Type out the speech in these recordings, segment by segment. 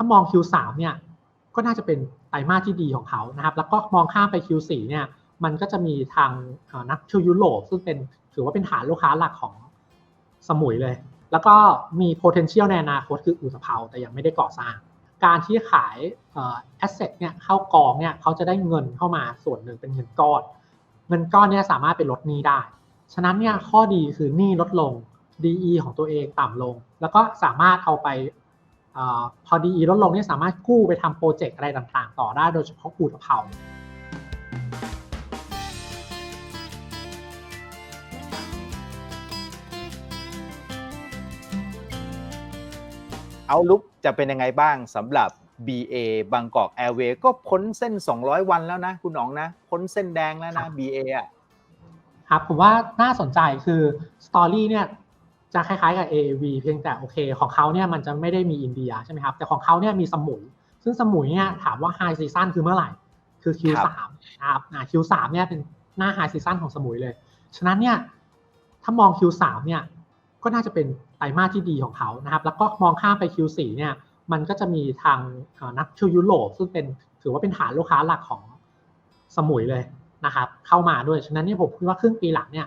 ถ้ามอง Q3 เนี่ยก็น่าจะเป็นไตรมาสที่ดีของเขานะครับ แล้วก็มองข้ามไป Q4 เนี่ยมันก็จะมีทางนักเที่ยวยุโรปซึ่งเป็นถือว่าเป็นฐานลูกค้าหลักของสมุยเลย แล้วก็มี potential ในอนาคตคืออุตภเปาแต่ยังไม่ได้ก่อสร้าง การที่ขาย asset เนี่ยเข้ากองเนี่ยเขาจะได้เงินเข้ามาส่วนหนึ่งเป็นเงินก้อน เงินก้อนเนี่ยสามารถเป็นลดหนี้ได้ ฉะนั้นเนี่ยข้อดีคือหนี้ลดลง DE ของตัวเองต่ำลง แล้วก็สามารถเอาไป พอ DE ลดลงเนี่ยสามารถกู้ไปทำโปรเจกต์อะไรต่างๆ ต่อได้โดยเฉพาะอู่ตะเภาเอาลุกจะเป็นยังไงบ้างสำหรับ BA บางกอกแอร์เวย์ก็พ้นเส้น 200 วันแล้วนะ คุณหนองนะ พ้นเส้นแดงแล้วนะ BA อะครับผมว่าน่าสนใจคือสตอรี่เนี่ย จะคล้ายๆกับ AAV เพียงแต่โอเค ของเขาเนี่ยมันจะไม่ได้มีอินเดียใช่ไหมครับ แต่ของเขาเนี่ยมีสมุย ซึ่งสมุยเนี่ยถามว่าไฮซีซันคือเมื่อไหร่ คือ Q3 นะครับอ่า Q3 เนี่ยเป็นหน้าไฮซีซันของสมุยเลย ฉะนั้นเนี่ยถ้ามอง Q3 เนี่ยก็น่าจะเป็นไตรมาสที่ดีของเขานะครับ แล้วก็มองข้ามไป Q4 เนี่ยมันก็จะมีทางนักเที่ยวยุโรปซึ่งเป็นถือว่าเป็นฐานลูกค้าหลักของสมุยเลยนะครับ เข้ามาด้วย ฉะนั้นเนี่ยผมคิดว่าครึ่งปีหลังเนี่ย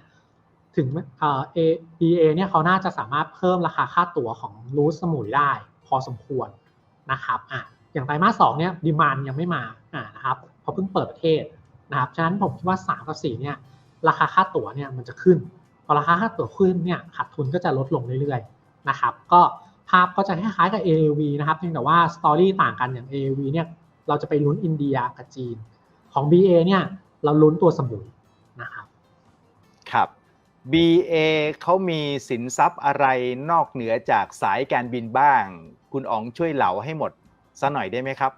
ถึงเอ่อ A BA เนี่ยเขาน่าจะสามารถเพิ่มราคาค่าตั๋วของรูทสมุยได้ พอสมควรนะครับอะอย่างไตรมาสสองเนี่ยดีมานยังไม่มาอ่านะครับเพราเพิ่งเปิดประเทศนะครับฉะนั้นผมคิดว่า 3 กับ 4 เนี่ยราคาค่าตั๋วเนี่ยมันจะขึ้น พอราคาค่าตั๋วขึ้นเนี่ยขาดทุนก็จะลดลงเรื่อยๆนะครับก็ภาพก็จะคล้ายๆกับ AAV นะครับเพียงแต่ว่าสตอรี่ต่างกันอย่าง AAV เนี่ยเราจะไปลุ้นอินเดียกับจีนของ BA เนี่ยเราลุ้นตัวสมุย BA เขามีสินทรัพย์อะไรนอกเหนือจากสายการบินบ้าง คุณอ๋องช่วยเหลาให้หมดซะหน่อยได้ไหมครับ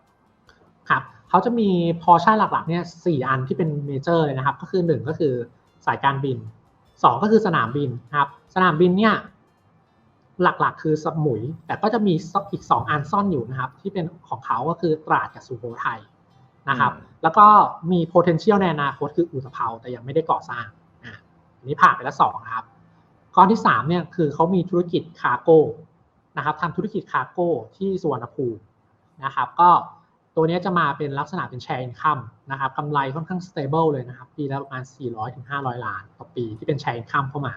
ครับเขาจะมีพอชั่นหลักๆเนี่ยสี่อันที่เป็นเมเจอร์เลยนะครับ ก็คือหนึ่งก็คือสายการบินสองก็คือสนามบินครับ สนามบินเนี่ยหลักๆ คือสมุย แต่ก็จะมีอีกสองอันซ่อนอยู่นะครับ ที่เป็นของเขาก็คือตราดกับสุโขทัยนะครับ แล้วก็มี potential ในอนาคตคืออุตภเปาแต่ยังไม่ได้ก่อสร้างอ่าอั นนี้ผ่านไปแล้วสองนะครับก้อนที่สามเนี่ยคือเขามีธุรกิจคาร์โก้นะครับทำธุรกิจคาร์โก้ที่สุวรรณภูมินะครับก็ตัวนี้จะมาเป็นลักษณะเป็นแชร์อินคัมนะครับกำไรค่อนข้าง stable เลยนะครับ ปีละประมาณ 400ถึง500 ล้านต่อปีที่เป็นแชร์อินคัมเข้ามา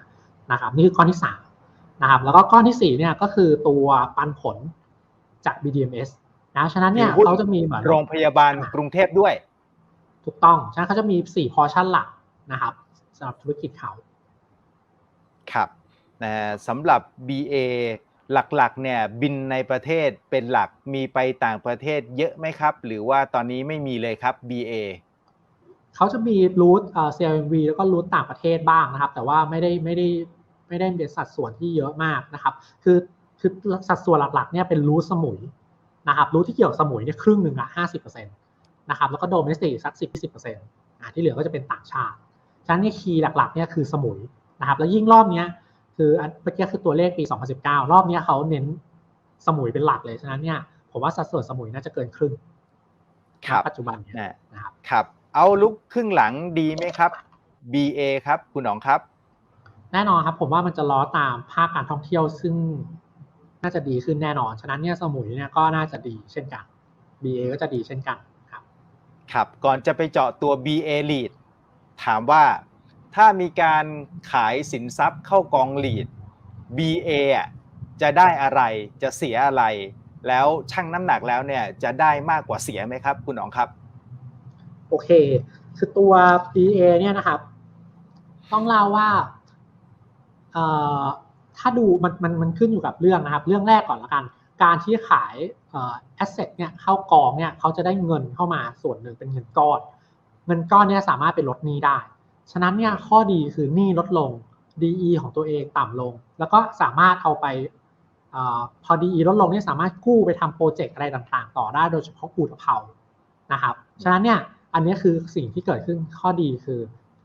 นะครับนี่คือก้อนที่3นะครับแล้วก็ก้อนที่4เนี่ยก็คือตัวปันผลจาก BDMs นะฉะนั้นเนี่ยเขาจะมีเหมือนโรงพยาบาลกรุงเทพด้วย ถูกต้องฉะนั้นเขาจะมี 4 พอชั่นหลักนะครับ สำหรับธุรกิจเขาครับนะสำหรับ BA หลักๆเนี่ยบินในประเทศเป็นหลักมีไปต่างประเทศเยอะไหมครับ หรือว่าตอนนี้ไม่มีเลยครับ BA เขาจะมีรูทเอ่อ CLMV แล้วก็รูทต่างประเทศบ้างนะครับ แต่ว่าไม่ได้ไม่ได้ไม่ได้เป็นสัดส่วนที่เยอะมากนะครับ คือคือสัดส่วนหลักๆเนี่ยเป็นรูทสมุยนะครับรูทที่เกี่ยวกับสมุยเนี่ยครึ่งหนึ่งละห้าสิบเปอร์เซ็นต์นะครับแล้วก็โดเมสติกสักสิบสิบเปอร์เซ็นต์อ่าที่เหลือก็จะเป็นต่างชาติ ฉะนั้นเนี่ยคีย์หลักๆเนี่ยคือสมุยนะครับ แล้วยิ่งรอบเนี้ยคืออันเมื่อกี้คือตัวเลขปี 2019 รอบนี้เขาเน้นสมุยเป็นหลักเลย ฉะนั้นเนี่ยผมว่าสัดส่วนสมุยน่าจะเกินครึ่งครับปัจจุบันเนี่ยนะนะครับครับ เอาลุกครึ่งหลังดีไหมครับ BA ครับคุณหนองครับ แน่นอนครับ ผมว่ามันจะล้อตามภาคการท่องเที่ยวซึ่งน่าจะดีขึ้นแน่นอน ฉะนั้นเนี่ยสมุยเนี่ยก็น่าจะดีเช่นกัน BA ก็จะดีเช่นกันครับ ครับ ก่อนจะไปเจาะตัว BA lead ถามว่าถ้ามีการขายสินทรัพย์เข้ากองหลีด BA อะจะได้อะไรจะเสียอะไร แล้วชั่งน้ำหนักแล้วเนี่ยจะได้มากกว่าเสียไหมครับ คุณหนองครับ โอเค คือตัว BA เนี่ยนะครับ ต้องเล่าว่าถ้าดูมันมันมันขึ้นอยู่กับเรื่องนะครับ เรื่องแรกก่อนละกัน การที่ขายเอ่อ asset เนี่ยเข้ากองเนี่ยเขาจะได้เงินเข้ามาส่วนหนึ่งเป็นเงินก้อน เงินก้อนนี่ยสามารถเป็นลดหนี้ได้ ฉะนั้นเนี่ยข้อดีคือหนี้ลดลง DE ของตัวเองต่ำลง แล้วก็สามารถเอาไปออพอ DE ลดลงเนี่ยสามารถกู้ไปทำโปรเจกต์อะไรต่างๆ ต่อได้โดยเฉพาะอู่ตะเภานะครับ ฉะนั้นเนี่ยอันนี้คือสิ่งที่เกิดขึ้นข้อดีคือ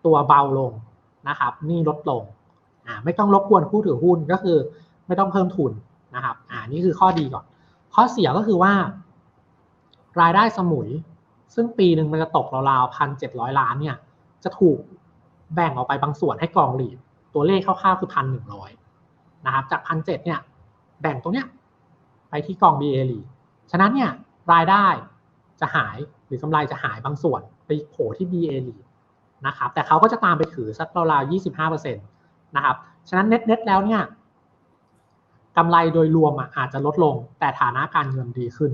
ตัวเบาลงนะครับหนี้ลดลงอ่าไม่ต้องรบกวนผู้ถือหุ้นก็คือไม่ต้องเพิ่มทุนนะครับอ่านี่คือข้อดีก่อน ข้อเสียก็คือว่า รายได้สมุย ซึ่งปีหนึ่งมันจะตกราวๆพันเจ็ดร้อยล้านเนี่ย จะถูกแบ่งออกไปบางส่วนให้กองหลีด ตัวเลขคร่าวๆคือพันหนึ่งร้อยนะครับ จากพันเจ็ดเนี่ย แบ่งตรงเนี้ยไปที่กอง BA ลีด ฉะนั้นเนี่ยรายได้จะหายหรือกำไรจะหายบางส่วนไปโผล่ที่ BA lead นะครับ แต่เขาก็จะตามไปถือสักราวๆ25%นตนะครับ ฉะนั้นเน็ตเน็ตแล้วเนี่ยกำไรโดยรวมออาจจะลดลงแต่ฐานะการเงินดีขึ้น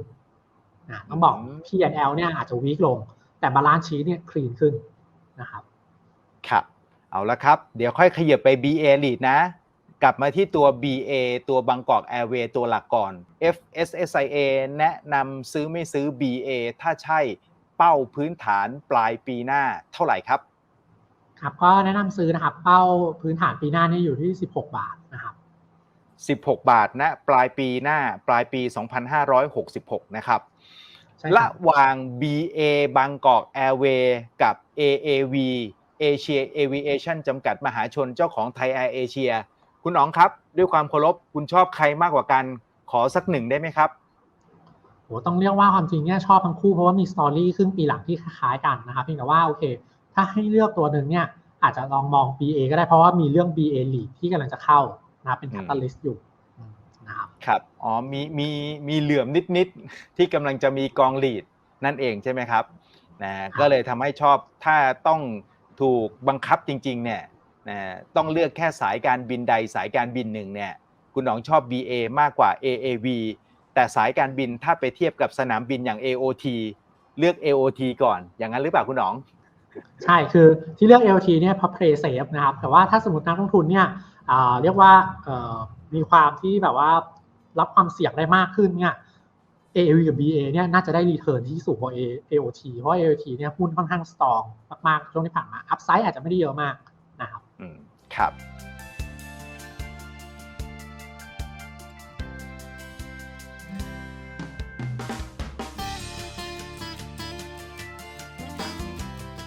ต้องบอกอืม P&L เนี่ยอาจจะวีคลง แต่บาลานซ์ชีเนี่ยคลีนขึ้นนะครับครับเอาละครับ เดี๋ยวค่อยขยับไป BA lead นะ กลับมาที่ตัว BA ตัวบางกอก Airway ตัวหลักก่อน FSSIA แนะนำซื้อไม่ซื้อ BA ถ้าใช่เป้าพื้นฐานปลายปีหน้าเท่าไหร่ครับครับก็แนะนำซื้อนะครับ เป้าพื้นฐานปีหน้านี่อยู่ที่ 16 บาทนะครับ16 บาทนะปลายปีหน้าปลายปี 2566 นะครับใช่ค ระรับหว่าง BA บางกอก Airway กับ AAV Asia Aviation จำกัดมหาชนเจ้าของไทย Air Asia คุณอ๋องครับ ด้วยความเคารพคุณชอบใครมากกว่ากัน ขอสักหนึ่งได้ไหมครับโหต้องเรียกว่าความจริงเนี่ยชอบทั้งคู่เพราะว่ามีสตอรี่ครึ่งปีหลังที่คล้ายๆกันนะครับเพียงแต่ว่าโอเค ถ้าให้เลือกตัวหนึ่งเนี่ยอาจจะลองมอง BA ก็ได้เพราะว่ามีเรื่อง BA lead ที่กำลังจะเข้านะครับเป็นอืม catalyst อยู่อืมนะ ครับครับอ๋อมีมีมีเหลื่อมนิดๆที่กำลังจะมีกองลีดนั่นเองใช่ไหมครับนะก็เลยทำให้ชอบถ้าต้องถูกบังคับจริงๆเนี่ยนะต้องเลือกแค่สายการบินใดสายการบินหนึ่งเนี่ยคุณหนองชอบ BA มากกว่า AAV แต่สายการบินถ้าไปเทียบกับสนามบินอย่าง AOT เลือก AOT ก่อน อย่างนั้นหรือเปล่าคุณหนอง ใช่คือที่เลือก LT เนี่ยเพราะ play safe นะครับ แต่ว่าถ้าสมมตินักลงทุนเนี่ยอ่าเรียกว่าเอ่อมีความที่แบบว่า รับความเสี่ยงได้มากขึ้นเนี่ย AAV กับ BA เนี่ยน่าจะได้รีเทิร์นที่สูงกว่า AOT เพราะ AOT เนี่ยหุ้นค่อนข้างสตรองมากๆช่วงที่ผ่านมาอัพไซด์อาจจะไม่ได้เยอะมากนะครับอืมครับ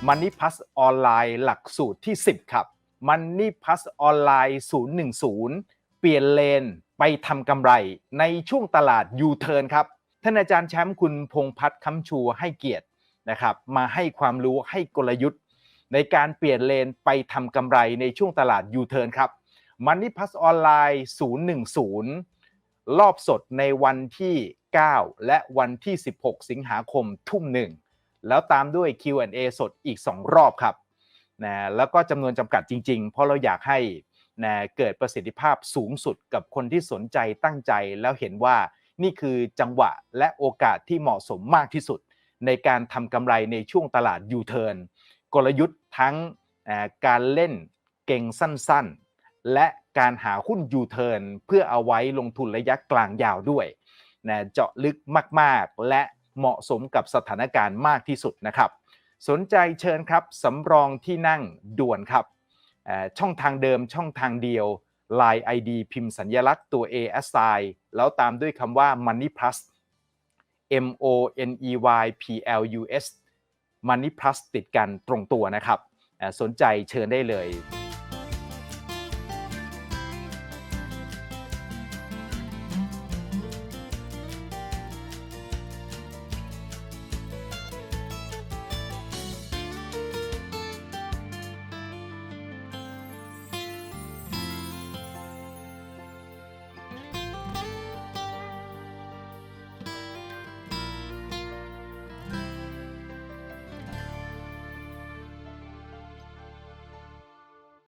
Money Plus ออนไลน์หลักสูตรที่ 10 ครับ Money Plus ออนไลน์ 010 เปลี่ยนเลนไปทำกำไรในช่วงตลาด U-turn ครับท่านอาจารย์แชมป์คุณพงพัฒน์คำชูให้เกียรตินะครับมาให้ความรู้ให้กลยุทธ์ ในการเปลี่ยนเลนไปทำกำไรในช่วงตลาด U-turn ครับ Money Plus ออนไลน์010 รอบสดในวันที่ 9 และวันที่ 16 สิงหาคมทุ่มหนึ่งแล้วตามด้วย Q&A สดอีก 2 รอบครับนะแล้วก็จำนวนจำกัดจริงๆ เพราะเราอยากให้ นะเกิดประสิทธิภาพสูงสุดกับคนที่สนใจตั้งใจแล้วเห็นว่านี่คือจังหวะและโอกาสที่เหมาะสมมากที่สุด ในการทำกำไรในช่วงตลาด U-turn กลยุทธ์ทั้งการเล่นเก่งสั้นๆ และการหาหุ้น U-turn เพื่อเอาไว้ลงทุนระยะกลางยาวด้วยนะเจาะลึกมากๆ และเหมาะสมกับสถานการณ์มากที่สุดนะครับ สนใจเชิญครับสำรองที่นั่งด่วนครับ ช่องทางเดิมช่องทางเดียว Line ID พิมพ์สัญลักษณ์ตัว A S I แล้วตามด้วยคำว่า Money Plus M O N E Y P L U S Money Plus ติดกันตรงตัวนะครับ สนใจเชิญได้เลย